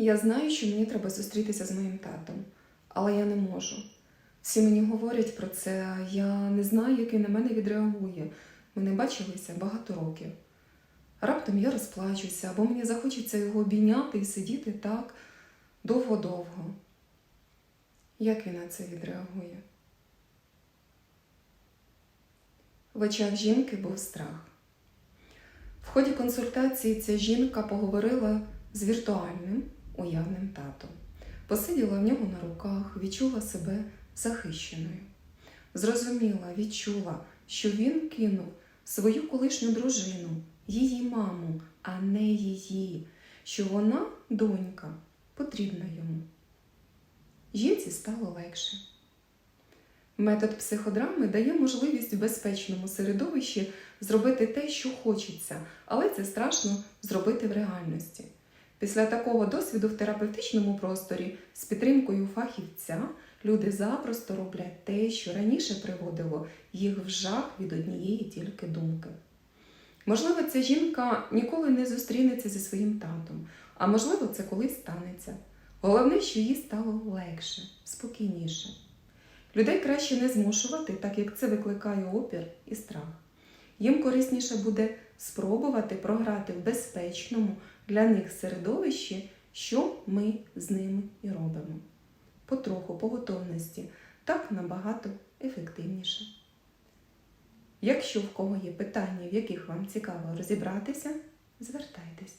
Я знаю, що мені треба зустрітися з моїм татом, але я не можу. Всі мені говорять про це, я не знаю, як він на мене відреагує. Ми не бачилися багато років. Раптом я розплачуся, або мені захочеться його обійняти і сидіти так довго-довго. Як він на це відреагує? В очах жінки був страх. В ході консультації ця жінка поговорила з віртуальним уявним татом. Посиділа в нього на руках, відчула себе захищеною. Зрозуміла, відчула, що він кинув свою колишню дружину, її маму, а не її, що вона, донька, потрібна йому. Жінці стало легше. Метод психодрами дає можливість в безпечному середовищі зробити те, що хочеться, але це страшно зробити в реальності. Після такого досвіду в терапевтичному просторі з підтримкою фахівця люди запросто роблять те, що раніше приводило їх в жах від однієї тільки думки. Можливо, ця жінка ніколи не зустрінеться зі своїм татом, а можливо, це колись станеться. Головне, що їй стало легше, спокійніше. Людей краще не змушувати, так як це викликає опір і страх. Їм корисніше буде спробувати програти в безпечному для них середовищі, що ми з ними і робимо. Потроху, по готовності, так набагато ефективніше. Якщо в кого є питання, в яких вам цікаво розібратися, звертайтесь.